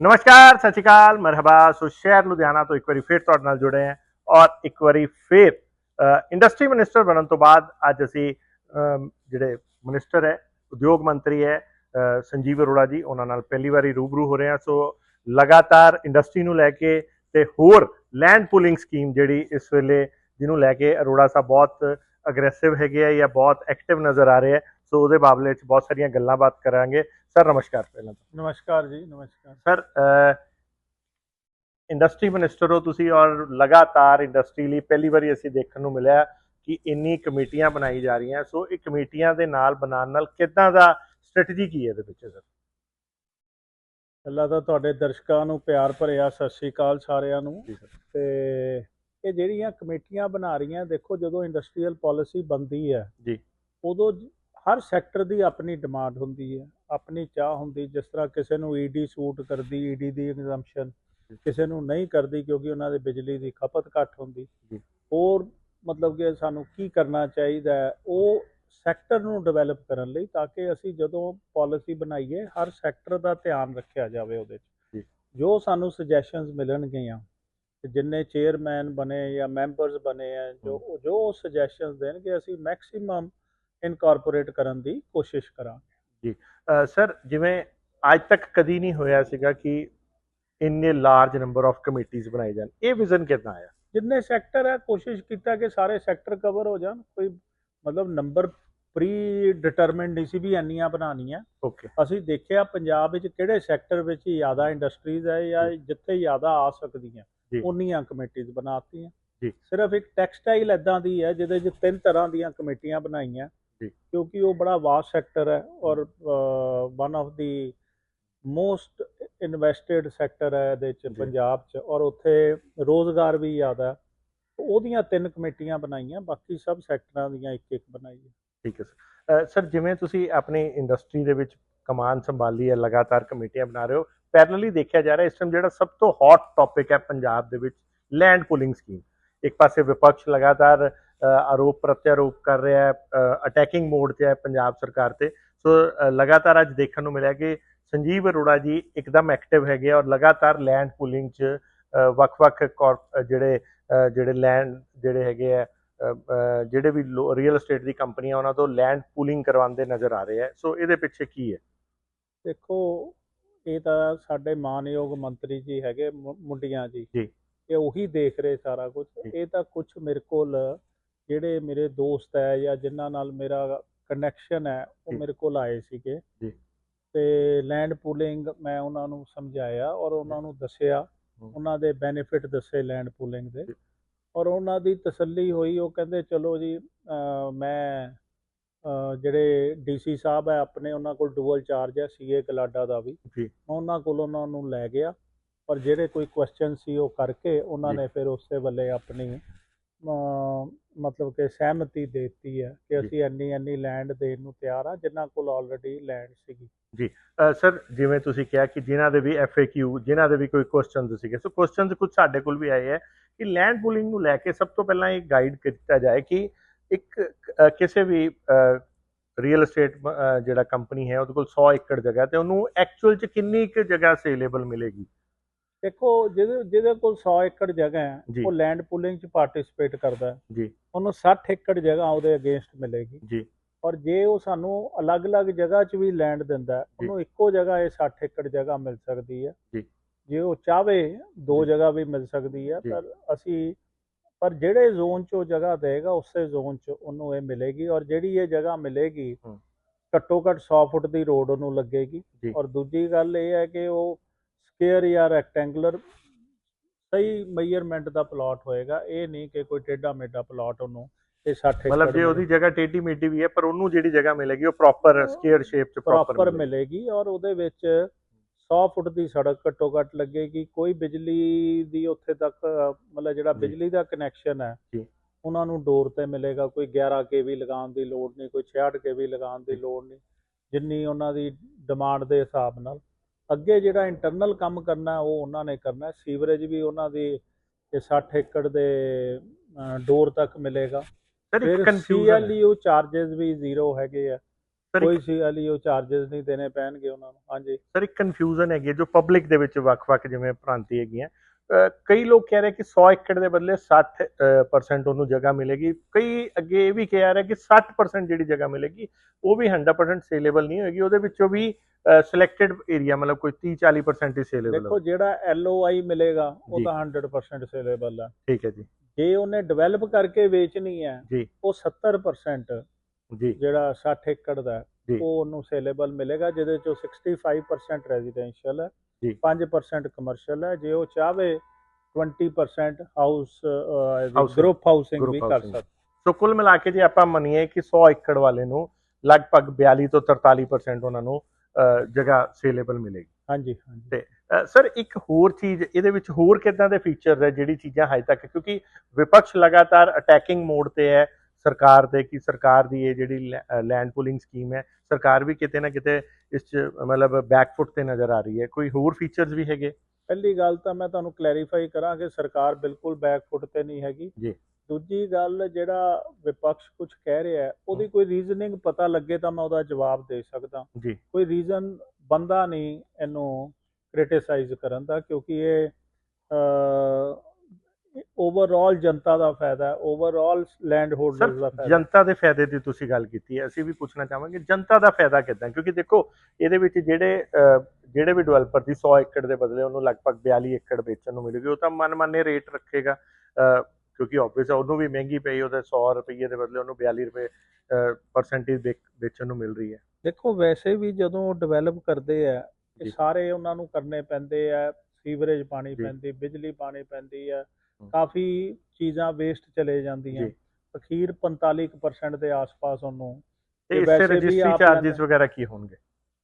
ਨਮਸਕਾਰ, ਸਤਿ ਸ਼੍ਰੀ ਅਕਾਲ, ਮਰਹਬਾ। ਸੋ ਸ਼ਹਿਰ ਲੁਧਿਆਣਾ ਤੋਂ ਇੱਕ ਵਾਰੀ ਫੇਰ ਤੁਹਾਡੇ ਨਾਲ ਜੁੜੇ ਹਾਂ ਔਰ ਇੱਕ ਵਾਰੀ ਫੇਰ ਇੰਡਸਟਰੀ ਮਿਨਿਸਟਰ ਬਣਨ ਤੋਂ ਬਾਅਦ ਅੱਜ ਅਸੀਂ ਜਿਹੜੇ ਮਿਨਿਸਟਰ ਹੈ, ਉਦਯੋਗ ਮੰਤਰੀ ਹੈ ਸੰਜੀਵ ਅਰੋੜਾ ਜੀ, ਉਹਨਾਂ ਨਾਲ ਪਹਿਲੀ ਵਾਰੀ ਰੂਬਰੂ ਹੋ ਰਹੇ ਹਾਂ। ਸੋ ਲਗਾਤਾਰ ਇੰਡਸਟਰੀ ਨੂੰ ਲੈ ਕੇ ਤੇ ਹੋਰ ਲੈਂਡ ਪੂਲਿੰਗ ਸਕੀਮ ਜਿਹੜੀ ਇਸ ਵੇਲੇ ਜਿਹਨੂੰ ਲੈ ਕੇ ਅਰੋੜਾ ਸਾਹਿਬ ਬਹੁਤ ਅਗਰੈਸਿਵ ਹੈਗੇ ਆ ਜਾਂ ਬਹੁਤ ਐਕਟਿਵ ਨਜ਼ਰ ਆ ਰਹੇ ਹੈ ਸੋ ਉਹਦੇ ਮਾਮਲੇ 'ਚ ਬਹੁਤ ਸਾਰੀਆਂ ਗੱਲਾਂ ਬਾਤ ਕਰਾਂਗੇ। ਸਰ ਨਮਸਕਾਰ ਪਹਿਲਾਂ ਤਾਂ। ਨਮਸਕਾਰ ਜੀ ਨਮਸਕਾਰ। ਸਰ ਇੰਡਸਟਰੀ ਮਿਨਿਸਟਰ ਹੋ ਤੁਸੀਂ ਔਰ ਲਗਾਤਾਰ ਇੰਡਸਟਰੀ ਲਈ ਪਹਿਲੀ ਵਾਰੀ ਅਸੀਂ ਦੇਖਣ ਨੂੰ ਮਿਲਿਆ ਕਿ ਇੰਨੀ ਕਮੇਟੀਆਂ ਬਣਾਈ ਜਾ ਰਹੀਆਂ। ਸੋ ਇਹ ਕਮੇਟੀਆਂ ਦੇ ਨਾਲ ਬਣਾਉਣ ਨਾਲ ਕਿੱਦਾਂ ਦਾ ਸਟ੍ਰੈਟਜੀ ਕੀ ਹੈ ਇਹਦੇ ਵਿੱਚ ਸਰ? ਪਹਿਲਾਂ ਤਾਂ ਤੁਹਾਡੇ ਦਰਸ਼ਕਾਂ ਨੂੰ ਪਿਆਰ ਭਰਿਆ ਸਤਿ ਸ੍ਰੀ ਅਕਾਲ ਸਾਰਿਆਂ ਨੂੰ। ਤੇ ਇਹ ਜਿਹੜੀਆਂ ਕਮੇਟੀਆਂ ਬਣਾ ਰਹੀਆਂ ਦੇਖੋ ਜਦੋਂ ਇੰਡਸਟਰੀਅਲ ਪਾਲਿਸੀ ਬਣਦੀ ਹੈ ਜੀ। ਉਦੋਂ ਹਰ ਸੈਕਟਰ ਦੀ ਆਪਣੀ ਡਿਮਾਂਡ ਹੁੰਦੀ ਹੈ ਆਪਣੀ ਚਾਹ ਹੁੰਦੀ ਜਿਸ ਤਰ੍ਹਾਂ ਕਿਸੇ ਨੂੰ ਈਡੀ ਸੂਟ ਕਰਦੀ ਈਡੀ ਦੀ ਐਗਜ਼ੈਂਪਸ਼ਨ ਜੀ। ਕਿਸੇ ਨੂੰ ਨਹੀਂ ਕਰਦੀ ਕਿਉਂਕਿ ਉਹਨਾਂ ਦੇ ਬਿਜਲੀ ਦੀ ਖਪਤ ਘੱਟ ਹੁੰਦੀ ਜੀ। ਹੋਰ ਮਤਲਬ ਕਿ ਸਾਨੂੰ ਕੀ ਕਰਨਾ ਚਾਹੀਦਾ ਹੈ ਉਹ ਸੈਕਟਰ ਨੂੰ ਡਿਵੈਲਪ ਕਰਨ ਲਈ ਤਾਂ ਕਿ ਅਸੀਂ ਜਦੋਂ ਪਾਲਿਸੀ ਬਣਾਈਏ ਹਰ ਸੈਕਟਰ ਦਾ ਧਿਆਨ ਰੱਖਿਆ ਜਾਵੇ ਉਹਦੇ ਜੀ। 'ਚ ਜੋ ਸਾਨੂੰ ਸੁਜੈਸ਼ਨਸ ਮਿਲਣਗੀਆਂ ਜਿੰਨੇ ਚੇਅਰਮੈਨ ਬਣੇ ਜਾਂ ਮੈਂਬਰਸ ਬਣੇ ਆ ਜੋ ਜੋ ਸੁਜੈਸ਼ਨਸ ਦੇਣਗੇ ਅਸੀਂ ਮੈਕਸਿਮਮ ਇਨਕਾਰਪੋਰੇਟ ਕਰਨ ਦੀ ਕੋਸ਼ਿਸ਼ ਕਰਾਂਗੇ। ਸਰ ਜਿਵੇਂ ਅੱਜ ਤੱਕ ਕਦੀ ਨਹੀਂ ਹੋਇਆ ਸੀਗਾ ਕਿ ਇੰਨੇ ਲਾਰਜ ਨੰਬਰ ਆਫ ਕਮੇਟੀਆਂ ਬਣਾਈ ਜਾਣ। ਇਹ ਵਿਜ਼ਨ ਕਿੱਦਾਂ ਆਇਆ? ਜਿੰਨੇ ਸੈਕਟਰ ਹੈ ਕੋਸ਼ਿਸ਼ ਕੀਤਾ ਕਿ ਸਾਰੇ ਸੈਕਟਰ ਕਵਰ ਹੋ ਜਾਣ। ਕੋਈ ਮਤਲਬ ਨੰਬਰ ਪ੍ਰੀ ਡਿਟਰਮਿਨਡ ਨਹੀਂ ਸੀ ਵੀ ਇੰਨੀਆਂ ਬਣਾਉਣੀਆਂ। ਓਕੇ ਅਸੀਂ ਦੇਖਿਆ ਪੰਜਾਬ ਵਿੱਚ ਕਿਹੜੇ ਸੈਕਟਰ ਵਿੱਚ ਜ਼ਿਆਦਾ ਇੰਡਸਟਰੀਜ਼ ਹੈ ਜਾਂ ਜਿੱਥੇ ਜ਼ਿਆਦਾ ਆ ਸਕਦੀਆਂ। ਜੀ। ਉਨੀਆਂ ਕਮੇਟੀਆਂ ਬਣਾਤੀਆਂ। ਜੀ। ਸਿਰਫ ਇੱਕ ਟੈਕਸਟਾਈਲ ਐਦਾਂ ਦੀ ਹੈ ਜਿਹਦੇ 'ਚ ਤਿੰਨ ਤਰ੍ਹਾਂ ਦੀਆਂ ਕਮੇਟੀਆਂ ਬਣਾਈਆਂ। ਜੀ। ਕਿਉਂਕਿ ਉਹ ਬੜਾ ਵਾਸਟ ਸੈਕਟਰ ਹੈ ਔਰ one of the most invested sector ਹੈ ਇਹਦੇ 'ਚ। ਪੰਜਾਬ 'ਚ ਔਰ ਉੱਥੇ ਰੋਜ਼ਗਾਰ ਵੀ ਜ਼ਿਆਦਾ ਉਹਦੀਆਂ ਤਿੰਨ ਕਮੇਟੀਆਂ ਬਣਾਈਆਂ ਬਾਕੀ ਸਭ ਸੈਕਟਰਾਂ ਦੀਆਂ ਇੱਕ ਇੱਕ ਬਣਾਈ ਹੈ ਠੀਕ ਹੈ ਸਰ। ਸਰ ਜਿਵੇਂ ਤੁਸੀਂ ਆਪਣੀ ਇੰਡਸਟਰੀ ਦੇ ਵਿੱਚ ਕਮਾਨ ਸੰਭਾਲੀ ਹੈ ਲਗਾਤਾਰ ਕਮੇਟੀਆਂ ਬਣਾ ਰਹੇ ਹੋ ਪੈਰਲਲੀ ਦੇਖਿਆ ਜਾ ਰਿਹਾ ਇਸ ਟਾਈਮ ਜਿਹੜਾ ਸਭ ਤੋਂ ਹੌਟ ਟੌਪਿਕ ਹੈ ਪੰਜਾਬ ਦੇ ਵਿੱਚ ਲੈਂਡ ਪੂਲਿੰਗ ਸਕੀਮ ਇੱਕ ਪਾਸੇ ਵਿਪਕਸ਼ ਲਗਾਤਾਰ ਆਰੋਪ ਪ੍ਰਤਿਆਰੋਪ ਕਰ ਰਿਹਾ ਹੈ ਅਟੈਕਿੰਗ ਮੋਡ ਤੇ ਹੈ ਪੰਜਾਬ ਸਰਕਾਰ ਤੇ। ਸੋ ਲਗਾਤਾਰ ਅੱਜ ਦੇਖਣ ਨੂੰ ਮਿਲਿਆ ਕਿ ਸੰਜੀਵ ਅਰੋੜਾ ਜੀ ਇੱਕਦਮ ਐਕਟਿਵ ਹੈਗੇ ਆ ਔਰ ਲਗਾਤਾਰ ਲੈਂਡ ਪੂਲਿੰਗ 'ਚ ਵੱਖ-ਵੱਖ ਜਿਹੜੇ ਜਿਹੜੇ ਲੈਂਡ ਜਿਹੜੇ ਹੈਗੇ ਆ ਜਿਹੜੇ ਵੀ ਰੀਅਲ ਏਸਟੇਟ ਦੀ ਕੰਪਨੀਆਂ ਉਹਨਾਂ ਤੋਂ ਲੈਂਡ ਪੂਲਿੰਗ ਕਰਵਾਉਂਦੇ ਨਜ਼ਰ ਆ ਰਹੇ ਹੈ ਸੋ ਇਹਦੇ ਪਿੱਛੇ ਕੀ ਹੈ? ਦੇਖੋ ਇਹ ਤਾਂ ਸਾਡੇ ਮਾਨਯੋਗ ਮੰਤਰੀ ਜੀ ਹੈਗੇ ਮੁੰਡਿਆਂ ਜੀ। ਜੀ। ਇਹ ਉਹੀ ਦੇਖ ਰਹੇ ਸਾਰਾ ਕੁਝ। ਇਹ ਤਾਂ ਕੁਝ ਮੇਰੇ ਕੋਲ ਜਿਹੜੇ ਮੇਰੇ ਦੋਸਤ ਹੈ ਜਾਂ ਜਿਨ੍ਹਾਂ ਨਾਲ ਮੇਰਾ ਕਨੈਕਸ਼ਨ ਹੈ ਉਹ। ਮੇਰੇ ਕੋਲ ਆਏ ਸੀਗੇ ਜੀ। ਤੇ ਲੈਂਡ ਪੂਲਿੰਗ ਮੈਂ ਉਹਨਾਂ ਨੂੰ ਸਮਝਾਇਆ ਔਰ ਉਹਨਾਂ ਨੂੰ ਦੱਸਿਆ। ਉਹਨਾਂ ਦੇ ਬੈਨੀਫਿਟ ਦੱਸੇ ਲੈਂਡ ਪੂਲਿੰਗ ਦੇ। ਔਰ ਉਹਨਾਂ ਦੀ ਤਸੱਲੀ ਹੋਈ ਉਹ ਕਹਿੰਦੇ ਚਲੋ ਜੀ ਮੈਂ ਜਿਹੜੇ ਡੀਸੀ ਸਾਹਿਬ ਹੈ ਆਪਣੇ ਉਹਨਾਂ ਕੋਲ ਡੂਅਲ ਚਾਰਜ ਹੈ ਸੀਏ ਕਲਾਡਾ ਦਾ ਵੀ ਉਹਨਾਂ ਕੋਲ ਉਹਨਾਂ ਨੂੰ ਲੈ ਗਿਆ ਪਰ ਜਿਹੜੇ ਕੋਈ ਕੁਐਸਚਨ ਸੀ ਉਹ ਕਰਕੇ ਉਹਨਾਂ। ਨੇ ਫਿਰ ਉਸੇ ਵੱਲੇ ਆਪਣੀ ਮਤਲਬ ਕਿ ਸਹਿਮਤੀ ਦੇ ਦਿੱਤੀ ਹੈ ਕਿ ਜੀ। ਅਸੀਂ ਇੰਨੀ ਇੰਨੀ ਲੈਂਡ ਦੇਣ ਨੂੰ ਤਿਆਰ ਆ ਜਿਨ੍ਹਾਂ ਕੋਲ ਆਲਰੇਡੀ ਲੈਂਡ ਸੀਗੀ ਸਰ ਜਿਵੇਂ ਤੁਸੀਂ ਕਿਹਾ ਕਿ ਜਿਨ੍ਹਾਂ ਦੇ ਵੀ ਐਫਏਕਿਊ ਜਿਨ੍ਹਾਂ ਦੇ ਵੀ ਕੋਈ ਕੁਐਸਚਨਸ ਸੀਗੇ ਸੋ ਕੁਐਸਚਨਸ ਕੁਝ ਸਾਡੇ ਕੋਲ ਵੀ ਆਏ ਹੈ ਕਿ ਲੈਂਡ ਪੂਲਿੰਗ ਨੂੰ ਲੈ ਕੇ ਸਭ ਤੋਂ ਪਹਿਲਾਂ ਇਹ ਗਾਈਡ ਕੀਤਾ ਜਾਏ ਕਿ ਇੱਕ ਕਿਸੇ ਵੀ ਰੀਅਲ ਏਸਟੇਟ ਜਿਹੜਾ ਕੰਪਨੀ ਹੈ ਉਹਦੇ ਕੋਲ 100 ਏਕੜ ਜਗ੍ਹਾ ਤੇ ਉਹਨੂੰ ਐਕਚੁਅਲ ਚ ਕਿੰਨੀ ਕੁ ਜਗ੍ਹਾ ਸੇਲੇਬਲ ਮਿਲੇਗੀ ਦੇਖੋ ਜਿਹਦੇ ਜਿਹਦੇ ਕੋਲ 100 ਏਕੜ ਜਗ੍ਹਾ ਹੈ। ਉਹ ਲੈਂਡ ਪੂਲਿੰਗ 'ਚ ਪਾਰਟਿਸਿਪੇਟ ਕਰਦਾ ਹੈ ਜੀ ਉਹਨੂੰ 60 ਏਕੜ ਜਗ੍ਹਾ ਉਹਦੇ ਅਗੇਂਸਟ ਮਿਲੇਗੀ ਜੀ ਔਰ ਜੇ ਉਹ ਸਾਨੂੰ ਅਲੱਗ-ਅਲੱਗ ਜਗ੍ਹਾ 'ਚ ਵੀ ਲੈਂਡ ਦਿੰਦਾ। ਉਹਨੂੰ ਇੱਕੋ ਜਗ੍ਹਾ ਇਹ 60 ਏਕੜ ਜਗ੍ਹਾ ਮਿਲ ਸਕਦੀ ਹੈ ਜੀ। ਜੇ ਉਹ ਚਾਵੇ ਦੋ। ਜਗ੍ਹਾ ਵੀ ਮਿਲ ਸਕਦੀ ਹੈ। ਪਰ ਅਸੀਂ ਪਰ ਜਿਹੜੇ ਜ਼ੋਨ 'ਚ ਉਹ ਜਗ੍ਹਾ ਦੇਗਾ ਉਸੇ ਜ਼ੋਨ 'ਚ ਉਹਨੂੰ ਇਹ ਮਿਲੇਗੀ ਔਰ ਜਿਹੜੀ ਇਹ ਜਗ੍ਹਾ ਮਿਲੇਗੀ। ਘੱਟੋ ਘੱਟ 100 ਫੁੱਟ ਦੀ ਰੋਡ ਉਹਨੂੰ ਲੱਗੇਗੀ। ਔਰ ਦੂਜੀ ਗੱਲ ਇਹ ਹੈ ਕਿ ਉਹ ਸਕੁਅਰ ਜਾਂ ਰੈਕਟੈਂਗੂਲਰ ਸਹੀ ਮੇਜਰਮੈਂਟ ਦਾ ਪਲਾਟ ਹੋਏਗਾ। ਇਹ ਨਹੀਂ ਕਿ ਕੋਈ ਟੇਢਾ ਮੇਢਾ ਪਲਾਟ ਉਹਨੂੰ ਇਹ 60 ਮਤਲਬ ਜੇ ਉਹਦੀ ਜਗ੍ਹਾ ਟੇਢੀ ਮੇਢੀ ਵੀ ਹੈ ਪਰ ਉਹਨੂੰ ਜਿਹੜੀ ਜਗ੍ਹਾ ਮਿਲੇਗੀ ਉਹ ਪ੍ਰੋਪਰ ਸਕੁਅਰ ਸ਼ੇਪ ਚ ਪ੍ਰੋਪਰ ਮਿਲੇਗੀ। ਔਰ ਉਹਦੇ ਵਿੱਚ 100 ਫੁੱਟ ਦੀ ਸੜਕ ਘੱਟੋ ਘੱਟ ਲੱਗੇਗੀ। ਕੋਈ ਬਿਜਲੀ ਦੀ ਉੱਥੇ ਤੱਕ ਮਤਲਬ ਜਿਹੜਾ। ਬਿਜਲੀ ਦਾ ਕਨੈਕਸ਼ਨ ਹੈ। ਉਹਨਾਂ ਨੂੰ ਡੋਰ ਤੇ ਮਿਲੇਗਾ। ਕੋਈ 11 ਕੇਵੀ ਲਗਾਉਣ ਦੀ ਲੋੜ ਨਹੀਂ ਕੋਈ 66 ਕੇਵੀ ਲਗਾਉਣ ਦੀ। ਲੋੜ ਨਹੀਂ। ਜਿੰਨੀ ਉਹਨਾਂ ਦੀ ਡਿਮਾਂਡ ਦੇ ਹਿਸਾਬ ਨਾਲ। ਅੱਗੇ ਜਿਹੜਾ ਇੰਟਰਨਲ ਕੰਮ ਕਰਨਾ ਉਹ ਉਹਨਾਂ ਨੇ ਕਰਨਾ ਸੀਵਰੇਜ ਵੀ ਉਹਨਾਂ ਦੀ 60 ਏਕੜ ਦੇ ਡੋਰ ਤੱਕ ਮਿਲੇਗਾ। ਫਿਰ ਸੀਐਲਯੂ ਚਾਰजेस ਵੀ ਜ਼ੀਰੋ ਹੈਗੇ ਆ। ਕੋਈ ਸੀਐਲਯੂ ਚਾਰजेस ਨਹੀਂ ਦੇਣੇ ਪੈਣਗੇ ਉਹਨਾਂ ਨੂੰ। ਹਾਂਜੀ। ਸਰ ਇੱਕ ਕਨਫਿਊਜ਼ਨ ਹੈਗੀ ਜੋ ਪਬਲਿਕ ਦੇ ਵਿੱਚ ਵੱਖ-ਵੱਖ ਜਿਵੇਂ ਭ੍ਰਾਂਤੀ ਹੈਗੀਆਂ। ਕਈ ਲੋਕ ਕਹਿ ਰਹੇ ਕਿ 100 ਏਕੜ ਦੇ ਬਦਲੇ 60% ਅਹ percent ਉਹਨੂੰ ਜਗ੍ਹਾ ਮਿਲੇਗੀ। ਕਈ ਅੱਗੇ ਇਹ ਵੀ ਕਹਿ ਰਹੇ ਕਿ 60% ਜਿਹੜੀ ਜਗ੍ਹਾ ਮਿਲੇਗੀ ਉਹ ਵੀ 100% ਸੇਲੇਬਲ ਨਹੀਂ ਹੋਏਗੀ। ਉਹਦੇ ਵਿੱਚੋਂ ਵੀ ਸਿਲੈਕਟਡ ਏਰੀਆ ਮਤਲਬ ਕੋਈ 30 40% ਹੀ ਸੇਲੇਬਲ ਦੇਖੋ ਜਿਹੜਾ ਐਲਓਆਈ ਮਿਲੇਗਾ ਉਹ। ਤਾਂ 100% ਸੇਲੇਬਲ ਹੈ ਠੀਕ ਹੈ ਜੀ। ਜੇ ਉਹਨੇ ਡਿਵੈਲਪ ਕਰਕੇ ਵੇਚਣੀ ਹੈ। ਉਹ 70% ਜੀ। ਜਿਹੜਾ 60 ਏਕੜ ਦਾ। ਉਹ ਉਹਨੂੰ ਸੇਲੇਬਲ ਮਿਲੇਗਾ ਜਿਹਦੇ ਚੋਂ 65% ਰੈਜ਼ੀਡੈਂਸ਼ੀਅਲ ਹੈ। ਜੀ। 5% ਕਮਰਸ਼ੀਅਲ ਹੈ। ਜੇ ਉਹ ਚਾਹਵੇ 20% ਹਾਊਸ ਗਰੁੱਪ ਹਾਊਸਿੰਗ ਵੀ ਕਰ। ਸਕਦਾ। ਸੋ ਕੁੱਲ ਮਿਲਾ ਕੇ ਜੇ ਆਪਾਂ ਮੰਨੀਏ ਕਿ 100 ਏਕੜ ਵਾਲੇ ਨੂੰ ਲਗਭਗ 42 ਤੋਂ 43% ਉਹਨਾਂ ਨੂੰ ਜਗ੍ਹਾ ਸੇਲੇਬਲ ਮਿਲੇਗੀ। ਹਾਂਜੀ ਹਾਂਜੀ। ਸਰ ਇੱਕ ਹੋਰ ਚੀਜ਼ ਇਹਦੇ ਵਿੱਚ ਹੋਰ ਕਿੱਦਾਂ ਦੇ ਫੀਚਰ ਹੈ ਜਿਹੜੀ ਚੀਜ਼ਾਂ ਹਜੇ ਤੱਕ ਕਿਉਂਕਿ ਵਿਪਕਸ਼ ਲਗਾਤਾਰ ਅਟੈਕਿੰਗ ਮੋਡ ਤੇ ਹੈ ਸਰਕਾਰ ਦੇ ਕਿ ਸਰਕਾਰ ਦੀ ਇਹ ਜਿਹੜੀ ਲੈਂਡ ਪੂਲਿੰਗ ਸਕੀਮ ਹੈ ਸਰਕਾਰ ਵੀ ਕਿਤੇ ਨਾ ਕਿਤੇ ਇਸ ਚ ਮਤਲਬ ਬੈਕਫੁੱਟ ਤੇ ਨਜ਼ਰ ਆ ਰਹੀ ਹੈ। ਕੋਈ ਹੋਰ ਫੀਚਰਸ ਵੀ ਹੈਗੇ? ਪਹਿਲੀ ਗੱਲ ਤਾਂ ਮੈਂ ਤੁਹਾਨੂੰ ਕਲੈਰੀਫਾਈ ਕਰਾਂ ਕਿ ਸਰਕਾਰ ਬਿਲਕੁਲ ਬੈਕ ਫੁੱਟ ਤੇ ਨਹੀਂ ਹੈਗੀ। ਜੀ। ਦੂਜੀ ਗੱਲ ਜਿਹੜਾ ਵਿਪਕਸ਼ ਕੁਝ ਕਹਿ ਰਿਹਾ ਹੈ ਉਹਦੀ ਕੋਈ ਰੀਜ਼ਨਿੰਗ ਪਤਾ ਲੱਗੇ ਤਾਂ ਮੈਂ ਉਹਦਾ ਜਵਾਬ ਦੇ ਸਕਦਾ। ਜੀ। ਕੋਈ ਰੀਜ਼ਨ ਬੰਦਾ ਨਹੀਂ ਇਹਨੂੰ ਕ੍ਰਿਟਿਸਾਈਜ਼ ਕਰਨ ਦਾ ਕਿਉਂਕਿ ਇਹ ਓਵਰਆਲ ਜਨਤਾ ਦਾ ਫਾਇਦਾ ਓਵਰਆਲ ਲੈਂਡ ਹੋਲਡਰਸ ਦਾ ਫਾਇਦਾ ਜਨਤਾ ਦੇ ਫਾਇਦੇ ਦੀ ਤੁਸੀਂ ਗੱਲ ਕੀਤੀ ਹੈ ਅਸੀਂ ਵੀ ਪੁੱਛਣਾ ਚਾਹਾਂਗੇ ਜਨਤਾ ਦਾ ਫਾਇਦਾ ਕਿੱਦਾਂ ਕਿਉਂਕਿ ਦੇਖੋ ਇਹਦੇ ਵਿੱਚ ਜਿਹੜੇ ਜਿਹੜੇ ਵੀ ਡਿਵੈਲਪਰ ਦੀ 100 ਏਕੜ ਦੇ ਬਦਲੇ ਉਹਨੂੰ ਲਗਭਗ 42 ਏਕੜ ਵੇਚਣ ਨੂੰ ਮਿਲੇਗੀ ਉਹ ਤਾਂ ਮਨਮਾਨੇ ਰੇਟ ਰੱਖੇਗਾ ਕਿਉਂਕਿ ਆਬਵੀਅਸ ਉਹਨੂੰ ਵੀ ਮਹਿੰਗੀ ਪਈ ਉਹਦੇ 100 ਰੁਪਏ ਦੇ ਬਦਲੇ ਉਹਨੂੰ 42 ਰੁਪਏ ਪਰਸੈਂਟੇਜ ਵੇਚਣ ਨੂੰ ਮਿਲ ਰਹੀ ਹੈ ਦੇਖੋ ਵੈਸੇ ਵੀ ਜਦੋਂ ਡਿਵੈਲਪ ਕਰਦੇ ਆ ਇਹ। ਸਾਰੇ ਉਹਨਾਂ ਨੂੰ ਕਰਨੇ ਪੈਂਦੇ ਆ ਸੀਵਰੇਜ ਪਾਣੀ। ਪੈਂਦੀ ਬਿਜਲੀ ਪਾਣੀ ਪੈਂਦੀ ਆ। ਕਾਫੀ ਚੀਜ਼ਾਂ ਵੇਸਟ ਚਲੇ ਜਾਂਦੀਆਂ। ਅਖੀਰ 45% ਦੇ ਆਸ-ਪਾਸ ਉਹਨੂੰ। ਤੇ ਵੈਸੇ ਰਜਿਸਟਰੀ ਚਾਰजेस ਵਗੈਰਾ ਕੀ ਹੋਣਗੇ?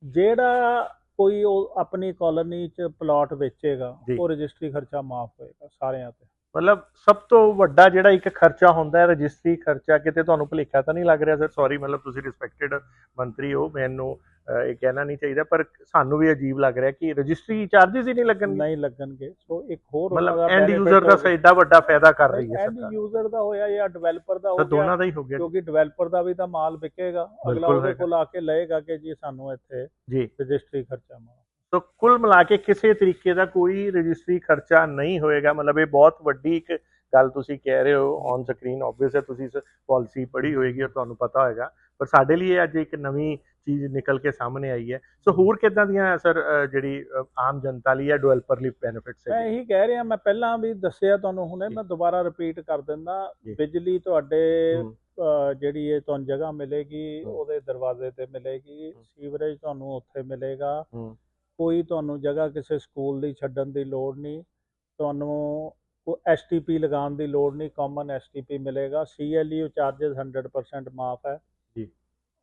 ਜਿਹੜਾ ਕੋਈ ਉਹ ਆਪਣੀ ਕਾਲੋਨੀ 'ਚ ਪਲਾਟ ਵੇਚੇਗਾ। ਉਹ ਰਜਿਸਟਰੀ ਖਰਚਾ ਮਾਫ ਹੋਏਗਾ ਸਾਰਿਆਂ ਤੇ। ਮਤਲਬ ਸਭ ਤੋਂ ਵੱਡਾ ਜਿਹੜਾ ਇੱਕ ਖਰਚਾ ਹੁੰਦਾ ਹੈ ਰਜਿਸਟਰੀ ਖਰਚਾ ਕਿਤੇ ਤੁਹਾਨੂੰ ਭੁਲੇਖਾ ਤਾਂ ਨਹੀਂ ਲੱਗ ਰਿਹਾ ਸਰ? ਸੌਰੀ ਮਤਲਬ ਤੁਸੀਂ ਰਿਸਪੈਕਟਡ ਮੰਤਰੀ ਹੋ ਮੈਨੂੰ ਇਹ ਕਹਿਣਾ ਨਹੀਂ ਚਾਹੀਦਾ ਪਰ ਸਾਨੂੰ ਵੀ ਅਜੀਬ ਲੱਗ ਰਿਹਾ ਕਿ ਰਜਿਸਟਰੀ ਚਾਰजेस ਹੀ ਨਹੀਂ ਲੱਗਣਗੇ ਨਹੀਂ ਲੱਗਣਗੇ। ਸੋ ਇੱਕ ਹੋਰ ਮਤਲਬ ਐਂਡ ਯੂਜ਼ਰ ਦਾ। ਐਡਾ ਵੱਡਾ ਫਾਇਦਾ ਕਰ ਰਹੀ ਹੈ ਐਂਡ ਯੂਜ਼ਰ ਦਾ ਹੋਇਆ ਜਾਂ ਡਿਵੈਲਪਰ ਦਾ ਹੋ ਗਿਆ ਦੋਨਾਂ ਦਾ ਹੀ ਹੋ ਗਿਆ। ਕਿਉਂਕਿ ਡਿਵੈਲਪਰ ਦਾ ਵੀ ਤਾਂ ਮਾਲ ਵਿਕੇਗਾ। ਅਗਲਾ ਉਹਦੇ। ਕੋਲ ਆ ਕੇ ਲਏਗਾ ਕਿ ਜੀ ਸਾਨੂੰ ਇੱਥੇ ਰਜਿਸਟਰੀ ਖਰਚਾ ਮਾਲ। ਸੋ ਕੁੱਲ ਮਿਲਾ ਕੇ ਕਿਸੇ ਤਰੀਕੇ ਦਾ ਕੋਈ ਰਜਿਸਟਰੀ ਖਰਚਾ ਨਹੀਂ ਹੋਏਗਾ ਮਤਲਬ ਇਹ ਬਹੁਤ ਵੱਡੀ ਇੱਕ ਗੱਲ ਤੁਸੀਂ ਕਹਿ ਰਹੇ ਹੋ ਔਨ ਸਕਰੀਨ ਆਬਵੀਅਸ ਹੈ ਤੁਸੀਂ ਇਸ ਪਾਲਿਸੀ ਪੜ੍ਹੀ ਹੋਏਗੀ ਔਰ ਤੁਹਾਨੂੰ ਪਤਾ ਹੋਏਗਾ ਪਰ ਸਾਡੇ ਲਈ ਅੱਜ ਇੱਕ ਨਵੀਂ ਚੀਜ਼ ਨਿਕਲ ਕੇ ਸਾਹਮਣੇ ਆਈ ਹੈ ਸੋ ਹੋਰ ਕਿੱਦਾਂ ਦੀਆਂ ਸਰ ਜਿਹੜੀ ਆਮ ਜਨਤਾ ਲਈ ਜਾਂ ਡਿਵੈਲਪਰ ਲਈ ਬੈਨੀਫਿਟਸ ਮੈਂ ਹੈ ਇਹੀ ਕਹਿ ਰਿਹਾ ਮੈਂ ਪਹਿਲਾਂ ਵੀ ਦੱਸਿਆ ਤੁਹਾਨੂੰ ਹੁਣੇ। ਮੈਂ ਦੁਬਾਰਾ ਰਿਪੀਟ ਕਰ ਦਿੰਦਾ। ਬਿਜਲੀ ਤੁਹਾਡੇ ਹੂੰ। ਜਿਹੜੀ ਇਹ ਤੁਹਾਨੂੰ ਜਗ੍ਹਾ ਮਿਲੇਗੀ ਹੂੰ। ਉਹਦੇ ਦਰਵਾਜ਼ੇ ਤੇ ਮਿਲੇਗੀ ਹੂੰ। ਸੀਵਰੇਜ ਤੁਹਾਨੂੰ ਉੱਥੇ ਮਿਲੇਗਾ ਹੂੰ। ਕੋਈ ਤੁਹਾਨੂੰ ਜਗ੍ਹਾ ਕਿਸੇ ਸਕੂਲ ਦੀ ਛੱਡਣ ਦੀ ਲੋੜ ਨਹੀਂ ਤੁਹਾਨੂੰ ਕੋਈ ਐਸਟੀਪੀ ਲਗਾਉਣ ਦੀ ਲੋੜ ਨਹੀਂ ਕਾਮਨ ਐਸਟੀਪੀ ਮਿਲੇਗਾ ਸੀਐਲਯੂ ਚਾਰजेस 100% ਮਾਫ ਹੈ ਜੀ।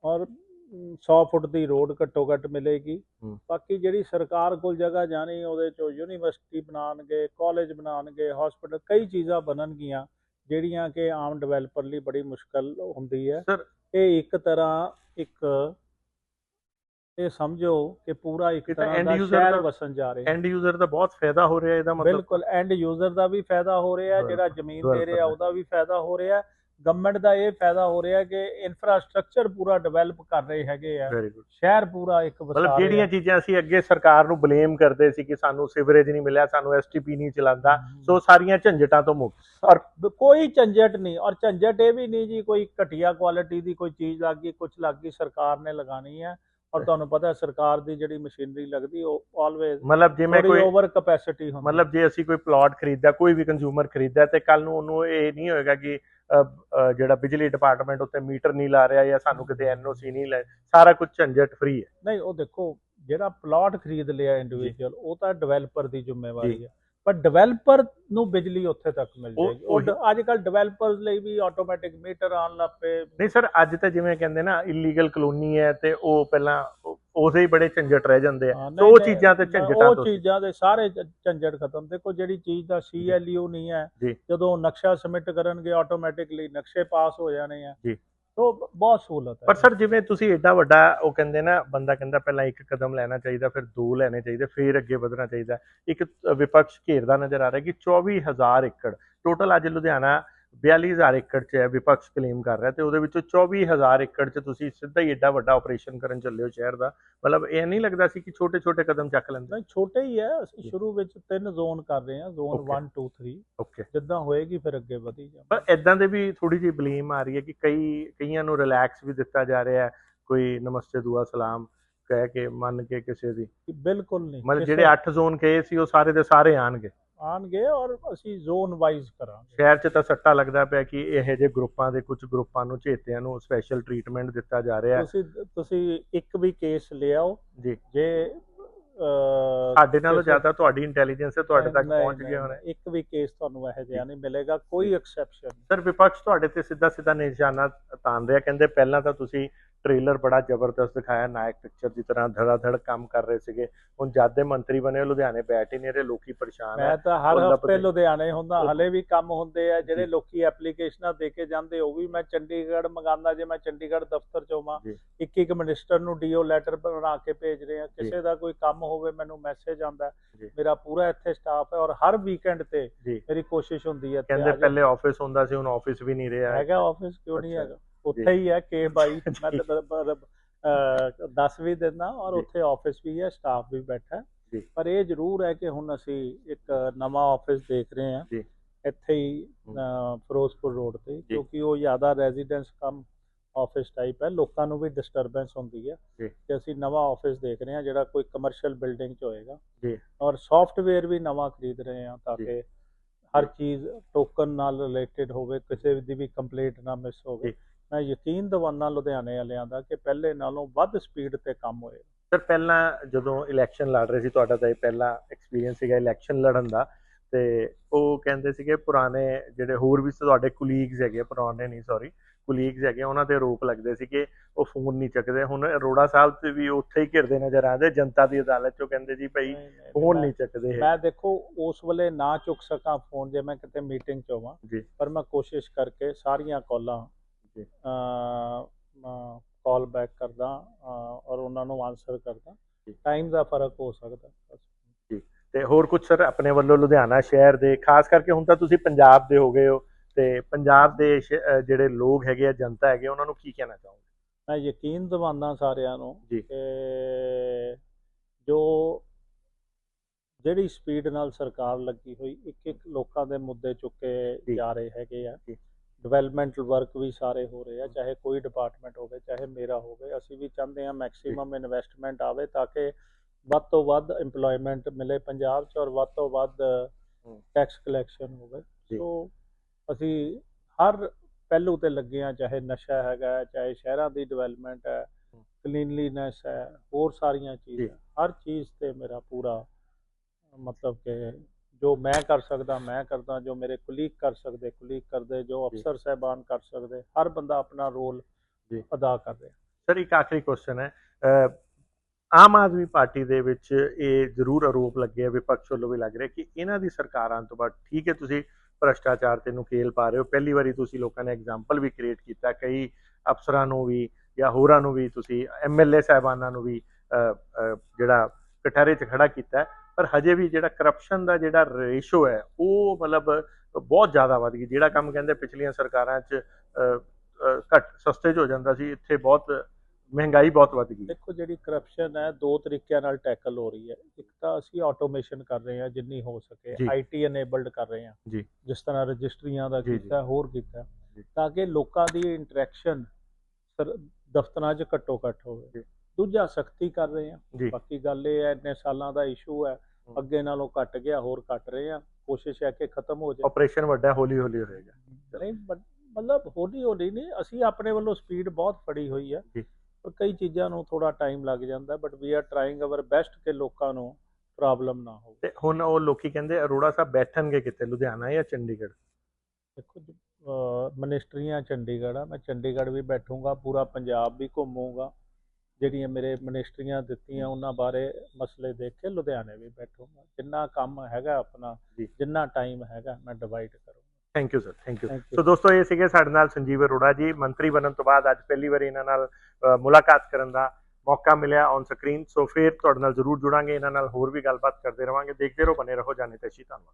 ਔਰ ਮ, 100 ਫੁੱਟ ਦੀ ਰੋਡ ਘੱਟੋ ਘੱਟ ਮਿਲੇਗੀ। ਬਾਕੀ ਜਿਹੜੀ ਸਰਕਾਰ ਕੋਲ ਜਗ੍ਹਾ ਜਾਣੀ ਉਹਦੇ ਚੋਂ ਯੂਨੀਵਰਸਿਟੀ ਬਣਾਉਣਗੇ ਕਾਲਜ ਬਣਾਉਣਗੇ ਹਸਪੀਟਲ ਕਈ ਚੀਜ਼ਾਂ ਬਣਨਗੀਆਂ ਜਿਹੜੀਆਂ ਕਿ ਆਮ ਡਿਵੈਲਪਰ ਲਈ ਬੜੀ ਮੁਸ਼ਕਲ ਹੁੰਦੀ ਹੈ ਸਰ ਇਹ ਇੱਕ ਤਰ੍ਹਾਂ ਇੱਕ ਇਹ ਸਮਝੋ ਕਿ ਪੂਰਾ ਇੱਕ ਤਰ੍ਹਾਂ ਦਾ ਸ਼ਹਿਰ ਦਾ- ਵਸਣ ਜਾ ਰਿਹਾ। ਹੈ ਐਂਡ ਯੂਜ਼ਰ ਦਾ ਬਹੁਤ ਫਾਇਦਾ ਹੋ ਰਿਹਾ ਇਹਦਾ ਮਤਲਬ। ਬਿਲਕੁਲ ਐਂਡ ਯੂਜ਼ਰ ਦਾ ਵੀ ਫਾਇਦਾ ਹੋ ਰਿਹਾ ਜਿਹੜਾ ਜ਼ਮੀਨ ਦੇ। ਰਿਹਾ ਉਹਦਾ ਵੀ ਫਾਇਦਾ ਹੋ ਰਿਹਾ। ਗਵਰਨਮੈਂਟ ਦਾ ਇਹ ਫਾਇਦਾ ਹੋ ਰਿਹਾ ਕਿ ਇਨਫਰਾਸਟ੍ਰਕਚਰ ਪੂਰਾ ਡਿਵੈਲਪ ਕਰ ਰਹੇ ਹੈਗੇ ਆ। ਸ਼ਹਿਰ ਪੂਰਾ ਇੱਕ ਵਸਾ ਮਤਲਬ ਜਿਹੜੀਆਂ। ਚੀਜ਼ਾਂ ਅਸੀਂ ਅੱਗੇ ਸਰਕਾਰ ਨੂੰ ਬਲੇਮ ਕਰਦੇ ਸੀ ਕਿ ਸਾਨੂੰ ਸਿਵਰੇਜ ਨਹੀਂ ਮਿਲਿਆ ਸਾਨੂੰ ਐਸਟੀਪੀ ਨਹੀਂ ਚਲਾਉਂਦਾ। ਸੋ ਸਾਰੀਆਂ ਝੰਜਟਾਂ ਤੋਂ ਮੁਕਤ। ਔਰ ਕੋਈ ਝੰਜਟ ਨਹੀਂ ਔਰ ਝੰਜਟ ਇਹ ਵੀ ਨਹੀਂ ਜੀ ਕੋਈ ਘਟੀਆ ਕੁਆਲਿਟੀ ਦੀ ਕੋਈ ਚੀਜ਼ ਲੱਗ ਗਈ ਕੁਝ ਲੱਗ ਗਈ ਸਰਕਾਰ ਨੇ ਲਗਾਣੀ ਹੈ ਔਰ ਤੁਹਾਨੂੰ ਪਤਾ ਹੈ ਸਰਕਾਰ ਦੀ ਜਿਹੜੀ ਮਸ਼ੀਨਰੀ ਲੱਗਦੀ ਉਹ ਆਲਵੇਜ਼ ਮਤਲਬ ਜਿਵੇਂ ਕੋਈ ਓਵਰ ਕਪੈਸਿਟੀ ਹੁੰਦੀ ਮਤਲਬ ਜੇ ਅਸੀਂ ਕੋਈ ਪਲਾਟ ਖਰੀਦਦਾ ਕੋਈ ਵੀ ਕੰਜ਼ਿਊਮਰ ਖਰੀਦਦਾ ਤੇ ਕੱਲ ਨੂੰ ਉਹਨੂੰ ਇਹ ਨਹੀਂ ਹੋਏਗਾ ਕਿ ਜਿਹੜਾ ਬਿਜਲੀ ਡਿਪਾਰਟਮੈਂਟ ਉੱਤੇ ਮੀਟਰ ਨਹੀਂ ਲਾ ਰਿਹਾ ਜਾਂ ਸਾਨੂੰ ਕਿਤੇ ਐਨਓਸੀ ਨਹੀਂ ਲੈ ਸਾਰਾ ਕੁਝ ਝੰਜਟ ਫ੍ਰੀ ਹੈ। ਨਹੀਂ ਉਹ ਦੇਖੋ ਜਿਹੜਾ ਪਲਾਟ ਖਰੀਦ ਲਿਆ ਇੰਡੀਵਿਜੂਅਲ ਉਹ ਤਾਂ ਡਿਵੈਲਪਰ ਦੀ ਜ਼ਿੰਮੇਵਾਰੀ ਹੈ। ਪਰ ਡਿਵੈਲਪਰ ਨੂੰ ਬਿਜਲੀ ਉੱਥੇ ਤੱਕ ਮਿਲ ਉਹ- ਜਾਏਗੀ। ਉਹ ਅੱਜ ਕੱਲ ਡਿਵੈਲਪਰਸ ਲਈ ਵੀ ਆਟੋਮੈਟਿਕ ਮੀਟਰ ਆਉਣ ਲੱਗ ਪਏ। ਨਹੀਂ ਸਰ ਅੱਜ ਤਾਂ ਜਿਵੇਂ ਕਹਿੰਦੇ ਨਾ ਇਲੀਗਲ ਕਲੋਨੀ ਹੈ ਤੇ ਉਹ ਪਹਿਲਾਂ ਉਹ- ਉਹਦੇ ਹੀ ਬੜੇ ਝੰਜਟ ਰਹਿ ਜਾਂਦੇ ਆ। ਉਹ ਚੀਜ਼ਾਂ ਤੇ ਝੰਜਟਾਂ ਉਹ ਤੋਂ ਚੀਜ਼ਾਂ ਦੇ ਸਾਰੇ ਝੰਜਟ ਖਤਮ ਦੇਖੋ ਜਿਹੜੀ ਚੀਜ਼ ਦਾ ਸੀਐਲਯੂ ਨਹੀਂ ਹੈ। ਜਦੋਂ ਨਕਸ਼ਾ ਸਬਮਿਟ ਕਰਨਗੇ ਆਟੋਮੈਟਿਕਲੀ ਨਕਸ਼ੇ ਪਾਸ ਹੋ ਜਾਣੇ ਆ। ਜੀ। ਬਹੁਤ ਸਹੂਲਤ ਹੈ ਪਰ ਸਰ, ਜਿਵੇਂ ਤੁਸੀਂ ਏਡਾ ਵੱਡਾ ਉਹ ਕਹਿੰਦੇ ਨਾ, ਬੰਦਾ ਕਹਿੰਦਾ ਪਹਿਲਾਂ ਇੱਕ ਕਦਮ ਲੈਣਾ ਚਾਹੀਦਾ, ਫਿਰ ਦੋ ਲੈਣੇ ਚਾਹੀਦੇ, ਫਿਰ ਅੱਗੇ ਵਧਣਾ ਚਾਹੀਦਾ ਇੱਕ ਵਿਪਕਸ਼ ਘੇਰਦਾ ਨਜ਼ਰ ਆ ਰਿਹਾ ਕਿ 24000 ਏਕੜ, ਟੋਟਲ ਅੱਜ ਲੁਧਿਆਣਾ 42000 ਏਕੜ 'ਚ ਹੈ ਵਿਪਕਸ਼ ਕਲੇਮ ਕਰ ਰਿਹਾ ਤੇ ਉਹਦੇ ਵਿੱਚੋਂ 24000 ਏਕੜ 'ਚ ਤੁਸੀਂ ਸਿੱਧਾ ਹੀ ਏਡਾ ਵੱਡਾ ਆਪਰੇਸ਼ਨ ਕਰਨ ਚੱਲੇ ਹੋ ਸ਼ਹਿਰ ਦਾ। ਮਤਲਬ ਇਹ ਨਹੀਂ ਲੱਗਦਾ ਸੀ ਕਿ ਛੋਟੇ ਛੋਟੇ ਕਦਮ ਚੱਕ ਲੈਂਦੇ। ਨਹੀਂ ਛੋਟੇ ਹੀ ਹੈ। ਅਸੀਂ ਜੀ। ਸ਼ੁਰੂ ਵਿੱਚ ਤਿੰਨ ਜ਼ੋਨ ਕਰ ਰਹੇ ਹਾਂ। Zone Okay. 1 2 3 ਓਕੇ ਜਿੱਦਾਂ ਹੋਏਗੀ ਫਿਰ ਅੱਗੇ ਵਧੀ ਜਾਵਾਂਗੇ ਪਰ ਇਦਾਂ ਦੇ ਵੀ ਥੋੜੀ ਜਿਹੀ ਬਲੀਮ ਆ ਰਹੀ ਹੈ ਕਿ ਕਈ ਕਈਆਂ ਨੂੰ ਰਿਲੈਕਸ ਵੀ ਦਿੱਤਾ ਜਾ ਰਿਹਾ ਹੈ। ਕੋਈ ਨਮਸਤੇ ਦੁਆ ਸਲਾਮ ਕਹਿ ਕੇ ਮੰਨ ਕੇ ਕਿਸੇ ਦੀ। ਬਿਲਕੁਲ ਨਹੀਂ। ਮਤਲਬ ਜਿਹੜੇ 8 ਜ਼ੋਨ ਕਹੇ ਸੀ ਉਹ ਸਾਰੇ ਦੇ ਸਾਰੇ ਆਣਗੇ ਆਣਗੇ ਔਰ ਅਸੀਂ ਜ਼ੋਨ ਵਾਈਜ਼ ਕਰਾਂਗੇ। ਸ਼ਹਿਰ 'ਚ ਤਾਂ ਸੱਟਾ ਲੱਗਦਾ ਪਿਆ ਕਿ ਇਹੋ ਜਿਹੇ ਗਰੁੱਪਾਂ ਦੇ ਕੁਝ ਗਰੁੱਪਾਂ ਨੂੰ ਝੇਤਿਆਂ ਨੂੰ ਸਪੈਸ਼ਲ ਟ੍ਰੀਟਮੈਂਟ ਦਿੱਤਾ ਜਾ ਰਿਹਾ ਹੈ। ਤੁਸੀਂ ਤੁਸੀਂ ਇੱਕ ਵੀ ਕੇਸ ਲਿਆਓ। ਜੀ। ਜੇ ਅਹ, ਸਾਡੇ ਨਾਲੋਂ ਕਿਸੇ- ਜ਼ਿਆਦਾ ਤੁਹਾਡੀ ਇੰਟੈਲੀਜੈਂਸ ਹੈ ਤੁਹਾਡੇ ਤੱਕ ਨਹੀਂ, ਪਹੁੰਚ ਨਹੀਂ, ਗਏ ਹੋਣੇ ਨਹੀਂ, ਇੱਕ ਵੀ ਕੇਸ ਤੁਹਾਨੂੰ ਇਹੋ ਜਿਹਾ ਨਹੀਂ ਮਿਲੇਗਾ ਕੋਈ ਐਕਸੈਪਸ਼ਨ ਸਰ ਵਿਪਕਸ਼ ਤੁਹਾਡੇ ਤੇ ਸਿੱਧਾ ਸਿੱਧਾ ਨਿਸ਼ਾਨਾ ਤਾਣ ਰਿਹਾ ਕਹਿੰਦੇ ਪਹਿਲਾਂ ਤਾਂ ਤੁਸੀਂ ਟ੍ਰੇਲਰ ਬੜਾ ਜ਼ਬਰਦਸਤ ਦਿਖਾਇਆ ਨਾਇਕ ਪਿਕਚਰ ਦੀ ਤਰ੍ਹਾਂ ਧੜਾ ਧੜ ਕੰਮ ਕਰ ਰਹੇ ਸੀਗੇ ਹੁਣ ਜਦ ਦੇ ਮੰਤਰੀ ਬਣੇ ਲੁਧਿਆਣੇ ਬੈਠ ਹੀ ਨਹੀਂ ਰਹੇ ਲੋਕੀ ਪਰੇਸ਼ਾਨ ਮੈਂ ਹੈ ਤਾਂ ਹਰ ਹਫ਼ਤੇ ਲੁਧਿਆਣੇ ਹੁੰਦਾ ਹਲੇ ਵੀ ਕੰਮ ਹੁੰਦੇ ਆ ਜਿਹੜੇ। ਲੋਕੀ ਐਪਲੀਕੇਸ਼ਨਾਂ ਦੇ ਕੇ ਜਾਂਦੇ ਉਹ ਵੀ ਮੈਂ ਚੰਡੀਗੜ੍ਹ ਮੰਗਾਉਂਦਾ ਜੇ ਮੈਂ ਚੰਡੀਗੜ੍ਹ ਦਫ਼ਤਰ ਚ ਹੋਵਾਂ। ਇੱਕ ਇੱਕ ਮਿਨਿਸਟਰ ਨੂੰ ਡੀਓ ਲੈਟਰ ਬਣਾ ਕੇ ਭੇਜ ਰਹੇ ਆ ਕਿਸੇ ਦਾ ਕੋਈ ਕੰਮ ਹੋਵੇ ਮੈਨੂੰ ਮੈਸੇਜ ਆਉਂਦਾ। ਮੇਰਾ ਪੂਰਾ ਇੱਥੇ ਸਟਾਫ ਹੈ ਔਰ ਹਰ ਵੀਕਐਂਡ ਤੇ ਮੇਰੀ ਕੋਸ਼ਿਸ਼ ਹੁੰਦੀ ਹੈ ਕਹਿੰਦੇ ਆ। ਪਹਿਲੇ ਆਫਿਸ ਹੁੰਦਾ ਸੀ ਹੁਣ ਆਫਿਸ ਵੀ ਨਹੀਂ ਰਿਹਾ ਹੈਗਾ ਆਫਿਸ ਕਿਉਂ ਨਹੀਂ। ਹੈਗਾ ਉੱਥੇ ਹੀ ਹੈ ਕੇ ਬਾਈ ਮੈਂ ਜੀ। ਤਾਂ ਬ- ਬ- ਅਹ ਦੱਸ ਵੀ ਦਿੰਦਾ ਔਰ। ਉੱਥੇ ਆਫਿਸ ਵੀ ਹੈ ਸਟਾਫ ਵੀ ਬੈਠਾ। ਪਰ ਇਹ ਜ਼ਰੂਰ ਹੈ ਕਿ ਹੁਣ ਅਸੀਂ ਇੱਕ ਨਵਾਂ ਆਫਿਸ ਦੇਖ ਰਹੇ ਹਾਂ ਜੀ। ਇੱਥੇ ਹੀ ਫਿਰੋਜ਼ਪੁਰ ਰੋਡ ਤੇ ਕਿਉਂਕਿ ਉਹ ਜ਼ਿਆਦਾ ਰੈਜ਼ੀਡੈਂਸ ਕਮ ਆਫਿਸ ਟਾਈਪ ਹੈ ਲੋਕਾਂ ਨੂੰ ਵੀ ਡਿਸਟਰਬੈਂਸ ਹੁੰਦੀ ਹੈ। ਕਿ ਅਸੀਂ ਨਵਾਂ ਆਫਿਸ ਦੇਖ ਰਹੇ ਹਾਂ ਜਿਹੜਾ ਕੋਈ ਕਮਰਸ਼ੀਅਲ ਬਿਲਡਿੰਗ 'ਚ ਹੋਏਗਾ ਜੀ। ਔਰ ਸੌਫਟਵੇਅਰ ਵੀ ਨਵਾਂ ਖਰੀਦ ਰਹੇ ਹਾਂ ਤਾਂ। ਕਿ ਹਰ ਚੀਜ਼ ਟੋਕਨ ਨਾਲ ਰਿਲੇਟਡ ਹੋਵੇ ਕਿਸੇ ਦੀ ਵੀ ਕੰਪਲੀਟ ਨਾ ਮਿਸ ਹੋਵੇ। ਮੈਂ ਯਕੀਨ ਦਿਵਾਨਾ ਲੁਧਿਆਣੇ ਵਾਲਿਆਂ ਦਾ ਕਿ ਪਹਿਲੇ ਨਾਲੋਂ ਵੱਧ ਸਪੀਡ ਤੇ ਕੰਮ ਹੋਏ। ਸਰ ਪਹਿਲਾਂ ਜਦੋਂ ਇਲੈਕਸ਼ਨ ਲੜ ਰਹੇ ਸੀ ਤੁਹਾਡਾ ਤਾਂ ਇਹ ਪਹਿਲਾ ਐਕਸਪੀਰੀਅੰਸ ਸੀਗਾ ਇਲੈਕਸ਼ਨ ਲੜਨ ਦਾ ਤੇ ਉਹ ਕਹਿੰਦੇ ਸੀਗੇ ਪੁਰਾਣੇ ਜਿਹੜੇ ਹੋਰ ਵੀ ਤੁਹਾਡੇ ਕੁਲੀਗਸ ਹੈਗੇ ਪੁਰਾਣੇ ਨਹੀਂ ਸੌਰੀ ਕੁਲੀਗਸ ਹੈਗੇ ਉਹਨਾਂ ਤੇ ਰੋਪ ਲੱਗਦੇ ਸੀ ਕਿ ਉਹ ਫੋਨ ਨਹੀਂ ਚੱਕਦੇ। ਹੁਣ ਅਰੋੜਾ ਸਾਹਿਬ ਤੇ ਵੀ ਉੱਥੇ ਹੀ ਘਿਰਦੇ ਨਜ਼ਰ ਆਉਂਦੇ ਜਨਤਾ ਦੀ ਅਦਾਲਤ ਚੋਂ ਕਹਿੰਦੇ ਜੀ ਭਾਈ ਫੋਨ ਨਹੀਂ ਚੱਕਦੇ ਮੈਂ ਦੇਖੋ ਉਸ ਵੇਲੇ ਨਾ ਚੁੱਕ ਸਕਾਂ ਫੋਨ ਜੇ ਮੈਂ ਕਿਤੇ ਮੀਟਿੰਗ 'ਚ ਹੋਵਾਂ। ਪਰ ਮੈਂ ਕੋਸ਼ਿਸ਼ ਕਰਕੇ ਸਾਰੀਆਂ ਕਾਲਾਂ। ਕਾਲ ਬੈਕ ਕਰਦਾ ਔਰ ਉਹਨਾਂ ਨੂੰ ਆਨਸਰ ਕਰਦਾ ਜੀ। ਟਾਈਮ ਦਾ ਫ਼ਰਕ ਹੋ ਸਕਦਾ ਬਸ। ਤੇ ਹੋਰ ਕੁਝ ਸਰ ਆਪਣੇ ਵੱਲੋਂ ਲੁਧਿਆਣਾ ਸ਼ਹਿਰ ਦੇ ਖਾਸ ਕਰਕੇ ਹੁਣ ਤਾਂ ਤੁਸੀਂ ਪੰਜਾਬ ਦੇ ਹੋ ਗਏ ਹੋ ਤੇ ਪੰਜਾਬ ਦੇ ਜਿਹੜੇ ਲੋਕ ਹੈਗੇ ਆ ਜਨਤਾ ਹੈਗੇ ਉਹਨਾਂ ਨੂੰ ਕੀ ਕਹਿਣਾ ਚਾਹੋਗੇ ਮੈਂ ਯਕੀਨ ਦਿਵਾਨਾ ਸਾਰਿਆਂ ਨੂੰ ਜੀ। ਕਿ ਜੋ ਜਿਹੜੀ ਸਪੀਡ ਨਾਲ ਸਰਕਾਰ ਲੱਗੀ ਹੋਈ ਇੱਕ ਇੱਕ ਲੋਕਾਂ ਦੇ ਮੁੱਦੇ ਚੁੱਕੇ ਜੀ। ਜਾ ਰਹੇ ਹੈਗੇ ਆ ਜੀ। ਡਿਵੈਲਪਮੈਂਟਲ ਵਰਕ ਵੀ ਸਾਰੇ ਹੋ ਰਹੇ ਆ ਚਾਹੇ ਕੋਈ ਡਿਪਾਰਟਮੈਂਟ ਹੋਵੇ ਚਾਹੇ ਮੇਰਾ ਹੋਵੇ ਅਸੀਂ ਵੀ ਚਾਹੁੰਦੇ ਹਾਂ ਮੈਕਸਿਮਮ ਇਨਵੈਸਟਮੈਂਟ ਆਵੇ ਤਾਂ ਕਿ ਵੱਧ ਤੋਂ ਵੱਧ EMPLOYMENT ਮਿਲੇ ਪੰਜਾਬ 'ਚ ਔਰ ਵੱਧ ਤੋਂ ਵੱਧ ਟੈਕਸ ਕਲੈਕਸ਼ਨ ਹੋਵੇ। ਸੋ ਅਸੀਂ ਹਰ ਪਹਿਲੂ ਤੇ ਲੱਗੇ ਹਾਂ ਚਾਹੇ ਨਸ਼ਾ ਹੈਗਾ ਚਾਹੇ ਸ਼ਹਿਰਾਂ ਦੀ ਡਿਵੈਲਪਮੈਂਟ ਹੈ ਕਲੀਨਲੀਨੈਸ ਹੈ ਹੋਰ ਸਾਰੀਆਂ। ਚੀਜ਼ਾਂ। ਹਰ ਚੀਜ਼ ਤੇ ਮੇਰਾ ਪੂਰਾ ਮਤਲਬ ਕਿ ਜੋ ਮੈਂ ਕਰ ਸਕਦਾ ਮੈਂ ਕਰਦਾ ਜੋ ਮੇਰੇ ਕੁਲੀਗ ਕਰ ਸਕਦੇ ਕੁਲੀਗ ਕਰਦੇ ਜੋ। ਅਫਸਰ ਸਹਿਬਾਨ ਕਰ ਸਕਦੇ ਹਰ ਬੰਦਾ ਆਪਣਾ ਰੋਲ ਜੀ। ਅਦਾ ਕਰ ਰਿਹਾ ਸਰ ਇੱਕ ਆਖਰੀ ਕੁਐਸਚਨ ਹੈ ਆਮ ਆਦਮੀ ਪਾਰਟੀ ਦੇ ਵਿੱਚ ਇਹ ਜ਼ਰੂਰ ਆਰੋਪ ਲੱਗੇ ਆ ਵਿਪਕਸ਼ ਵੱਲੋਂ ਵੀ ਲੱਗ ਰਿਹਾ ਕਿ ਇਹਨਾਂ ਦੀ ਸਰਕਾਰਾਂ ਤੋਂ ਬਾਅਦ ਠੀਕ ਹੈ ਤੁਸੀਂ ਭ੍ਰਸ਼ਟਾਚਾਰ ਤੇ ਨੁਕੇਲ ਪਾ ਰਹੇ ਹੋ ਪਹਿਲੀ ਵਾਰੀ ਤੁਸੀਂ ਲੋਕਾਂ ਨੇ ਐਗਜ਼ਾਮਪਲ ਵੀ ਕ੍ਰੀਏਟ ਕੀਤਾ ਕਈ ਅਫਸਰਾਂ ਨੂੰ ਵੀ ਜਾਂ ਹੋਰਾਂ ਨੂੰ ਵੀ ਤੁਸੀਂ ਐਮਐਲਏ ਸਾਹਿਬਾਨਾਂ ਨੂੰ ਵੀ ਜਿਹੜਾ ਕਟਹਿਰੇ 'ਚ ਖੜਾ ਕੀਤਾ। ਪਰ ਹਜੇ ਵੀ ਜਿਹੜਾ ਕਰਪਸ਼ਨ ਦਾ ਜਿਹੜਾ ਰੇਸ਼ੋ ਹੈ ਉਹ ਮਤਲਬ ਬਹੁਤ ਜ਼ਿਆਦਾ ਵੱਧ ਗਈ ਜਿਹੜਾ ਕੰਮ ਕਹਿੰਦੇ ਪਿਛਲੀਆਂ ਸਰਕਾਰਾਂ 'ਚ ਘੱਟ ਸਸਤੇ 'ਚ ਹੋ ਜਾਂਦਾ ਸੀ ਇੱਥੇ ਬਹੁਤ ਮਹਿੰਗਾਈ ਬਹੁਤ ਵੱਧ ਗਈ ਦੇਖੋ ਜਿਹੜੀ ਕਰਪਸ਼ਨ ਹੈ ਦੋ ਤਰੀਕਿਆਂ ਨਾਲ ਟੈਕਲ ਹੋ ਰਹੀ ਹੈ ਇੱਕ ਤਾਂ ਅਸੀਂ ਆਟੋਮੇਸ਼ਨ ਕਰ ਰਹੇ ਹਾਂ ਜਿੰਨੀ ਹੋ ਸਕੇ। ਆਈਟੀ ਅਨੇਬਲਡ ਕਰ ਰਹੇ ਹਾਂ ਜੀ। ਜਿਸ ਤਰ੍ਹਾਂ ਰਜਿਸਟਰੀਆਂ ਦਾ। ਕੀਤਾ ਹੋਰ ਕੀਤਾ। ਤਾਂ ਕਿ ਲੋਕਾਂ ਦੀ ਇੰਟਰੈਕਸ਼ਨ ਦਫ਼ਤਰਾਂ 'ਚ ਘੱਟੋ ਘੱਟ ਹੋਵੇ। ਦੂਜਾ ਸਖਤੀ ਕਰ ਰਹੇ ਜੀ। ਬਾਕੀ ਗੱਲ ਇਹ ਹੈ ਇੰਨੇ ਸਾਲਾਂ ਦਾ ਇਸ਼ੂ ਹੈ। ਅੱਗੇ ਨਾਲੋਂ ਘਟ ਗਿਆ ਹੋਰ ਘਟ ਰਹੇ ਹਾਂ। ਕੋਸ਼ਿਸ਼ ਹੈ ਕਿ ਖਤਮ ਹੋ ਜਾਏ। ਆਪਰੇਸ਼ਨ ਵੱਡਾ ਹੌਲੀ ਹੌਲੀ ਹੋਏਗਾ। ਨਹੀਂ ਬ- ਮਤਲਬ ਹੌਲੀ ਹੌਲੀ ਨਹੀਂ ਅਸੀਂ ਆਪਣੇ ਵੱਲੋਂ ਸਪੀਡ ਬਹੁਤ ਫੜੀ ਹੋਈ ਹੈ। ਜੀ। ਪਰ ਕਈ ਚੀਜ਼ਾਂ ਨੂੰ ਥੋੜਾ ਟਾਈਮ ਲੱਗ ਜਾਂਦਾ but we are trying our best ਕਿ ਲੋਕਾਂ ਨੂੰ ਪ੍ਰੋਬਲਮ ਨਾ ਹੋਵੇ। ਤੇ ਹੁਣ ਉਹ ਲੋਕੀ ਕਹਿੰਦੇ ਅਰੋੜਾ ਸਾਹਿਬ ਬੈਠਣਗੇ ਕਿਤੇ ਲੁਧਿਆਣਾ ਜਾਂ ਚੰਡੀਗੜ੍ਹ? ਦੇਖੋ ਮਨਿਸਟਰੀਆਂ ਚੰਡੀਗੜ੍ਹ ਆ ਮੈਂ ਚੰਡੀਗੜ੍ਹ ਵੀ ਬੈਠੂੰਗਾ ਪੂਰਾ ਪੰਜਾਬ ਵੀ ਘੁੰਮੂੰਗਾ। ਜਿਹੜੀਆਂ ਮੇਰੇ ਮਨਿਸਟਰੀਆਂ ਦਿੱਤੀਆਂ ਉਹਨਾਂ ਬਾਰੇ ਮਸਲੇ ਦੇਖ ਕੇ ਲੁਧਿਆਣੇ ਵੀ ਬੈਠੂੰਗਾ। ਜਿੰਨਾ ਕੰਮ ਹੈਗਾ ਆਪਣਾ। ਜਿੰਨਾ ਟਾਈਮ ਹੈਗਾ ਮੈਂ ਡਿਵਾਈਡ ਕਰੂੰਗਾ। Thank you sir thank you so ਦੋਸਤੋ ਇਹ ਸੀਗੇ ਸਾਡੇ ਨਾਲ ਸੰਜੀਵ ਅਰੋੜਾ ਜੀ। ਮੰਤਰੀ ਬਣਨ ਤੋਂ ਬਾਅਦ ਅੱਜ ਪਹਿਲੀ ਵਾਰੀ ਇਹਨਾਂ ਨਾਲ ਮੁਲਾਕਾਤ ਕਰਨ ਦਾ ਮੌਕਾ ਮਿਲਿਆ ਔਨ ਸਕਰੀਨ ਸੋ ਫਿਰ ਤੁਹਾਡੇ ਨਾਲ ਜ਼ਰੂਰ ਜੁੜਾਂਗੇ। ਇਹਨਾਂ ਨਾਲ ਹੋਰ ਵੀ ਗੱਲਬਾਤ ਕਰਦੇ ਰਵਾਂਗੇ। ਦੇਖਦੇ ਰਹੋ ਬਨੇ ਰਹੋ। ਜਾਣੇ ਤੇ ਧੰਨਵਾਦ।